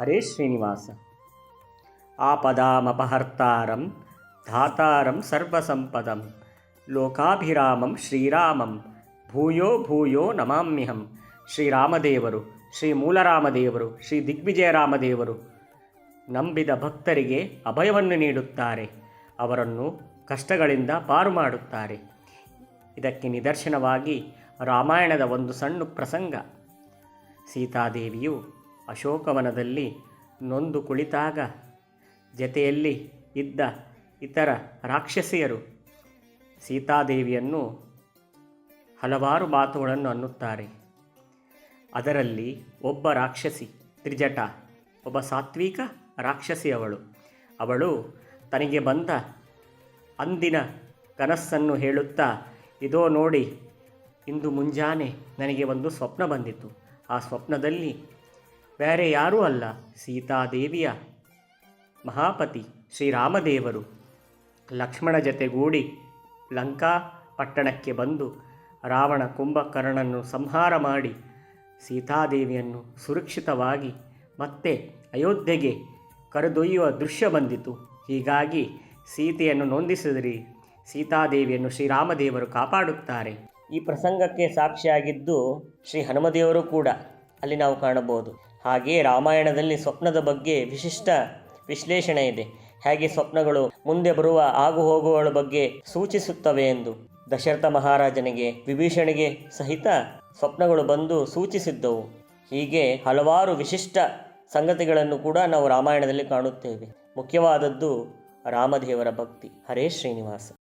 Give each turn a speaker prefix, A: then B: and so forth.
A: హరే శ్రీనివాస. కోనేటిరాయడువాడు కోనేటిరాయడువాడు
B: ಹರೇ ಶ್ರೀನಿವಾಸ ಆಪದಾಮಪಹರ್ತಾರಂ ಧಾತಾರಂ ಸರ್ವಸಂಪದಂ ಲೋಕಾಭಿರಾಮಂ ಶ್ರೀರಾಮಂ ಭೂಯೋ ಭೂಯೋ ನಮಾಮ್ಯಹಂ ಶ್ರೀರಾಮದೇವರು ಶ್ರೀ ಮೂಲರಾಮದೇವರು ಶ್ರೀ ದಿಗ್ವಿಜಯರಾಮದೇವರು ನಂಬಿದ ಭಕ್ತರಿಗೆ ಅಭಯವನ್ನು ನೀಡುತ್ತಾರೆ ಅವರನ್ನು ಕಷ್ಟಗಳಿಂದ ಪಾರು ಮಾಡುತ್ತಾರೆ ಇದಕ್ಕೆ ನಿದರ್ಶನವಾಗಿ ರಾಮಾಯಣದ ಒಂದು ಸಣ್ಣ ಪ್ರಸಂಗ ಸೀತಾದೇವಿಯು ಅಶೋಕವನದಲ್ಲಿ ನೊಂದು ಕುಳಿತಾಗ ಜತೆಯಲ್ಲಿ ಇದ್ದ ಇತರ ರಾಕ್ಷಸಿಯರು ಸೀತಾದೇವಿಯನ್ನು ಹಲವಾರು ಮಾತುಗಳನ್ನು ಅನ್ನುತ್ತಾರೆ. ಅದರಲ್ಲಿ ಒಬ್ಬ ರಾಕ್ಷಸಿ, ತ್ರಿಜಟ, ಒಬ್ಬ ಸಾತ್ವಿಕ ರಾಕ್ಷಸಿ ಅವಳು ಅವಳು ತನಗೆ ಬಂದ ಅಂದಿನ ಕನಸ್ಸನ್ನು ಹೇಳುತ್ತಾ, ಇದೋ ನೋಡಿ, ಇಂದು ಮುಂಜಾನೆ ನನಗೆ ಒಂದು ಸ್ವಪ್ನ ಬಂದಿತು. ಆ ಸ್ವಪ್ನದಲ್ಲಿ ಬೇರೆ ಯಾರೂ ಅಲ್ಲ. ಸೀತಾದೇವಿಯ ಮಹಾಪತಿ ಶ್ರೀರಾಮದೇವರು. ಲಕ್ಷ್ಮಣ ಜತೆಗೂಡಿ ಲಂಕಾ ಪಟ್ಟಣಕ್ಕೆ ಬಂದು ರಾವಣ ಕುಂಭಕರ್ಣನನ್ನು ಸಂಹಾರ ಮಾಡಿ ಸೀತಾದೇವಿಯನ್ನು ಸುರಕ್ಷಿತವಾಗಿ ಮತ್ತೆ ಅಯೋಧ್ಯೆಗೆ ಕರೆದೊಯ್ಯುವ ದೃಶ್ಯ ಬಂದಿತು. ಹೀಗಾಗಿ ಸೀತೆಯನ್ನು ನೊಂದಿಸಿದ್ರಿ ಸೀತಾದೇವಿಯನ್ನು ಶ್ರೀರಾಮದೇವರು ಕಾಪಾಡುತ್ತಾರೆ. ಈ ಪ್ರಸಂಗಕ್ಕೆ ಸಾಕ್ಷಿಯಾಗಿದ್ದು ಶ್ರೀ ಹನುಮದೇವರು ಕೂಡ ಅಲ್ಲಿ ನಾವು ಕಾಣಬಹುದು. ಹಾಗೆಯೇ ರಾಮಾಯಣದಲ್ಲಿ ಸ್ವಪ್ನದ ಬಗ್ಗೆ ವಿಶಿಷ್ಟ ವಿಶ್ಲೇಷಣೆ ಇದೆ. ಹೇಗೆ ಸ್ವಪ್ನಗಳು ಮುಂದೆ ಬರುವ ಆಗು ಹೋಗುಗಳ ಬಗ್ಗೆ ಸೂಚಿಸುತ್ತವೆ ಎಂದು ದಶರಥ ಮಹಾರಾಜನಿಗೆ, ವಿಭೀಷಣಿಗೆ ಸಹಿತ ಸ್ವಪ್ನಗಳು ಬಂದು ಸೂಚಿಸಿದ್ದವು. ಹೀಗೆ ಹಲವಾರು ವಿಶಿಷ್ಟ ಸಂಗತಿಗಳನ್ನು ಕೂಡ ನಾವು ರಾಮಾಯಣದಲ್ಲಿ ಕಾಣುತ್ತೇವೆ. ಮುಖ್ಯವಾದದ್ದು ರಾಮದೇವರ ಭಕ್ತಿ. ಹರೇ ಶ್ರೀನಿವಾಸ.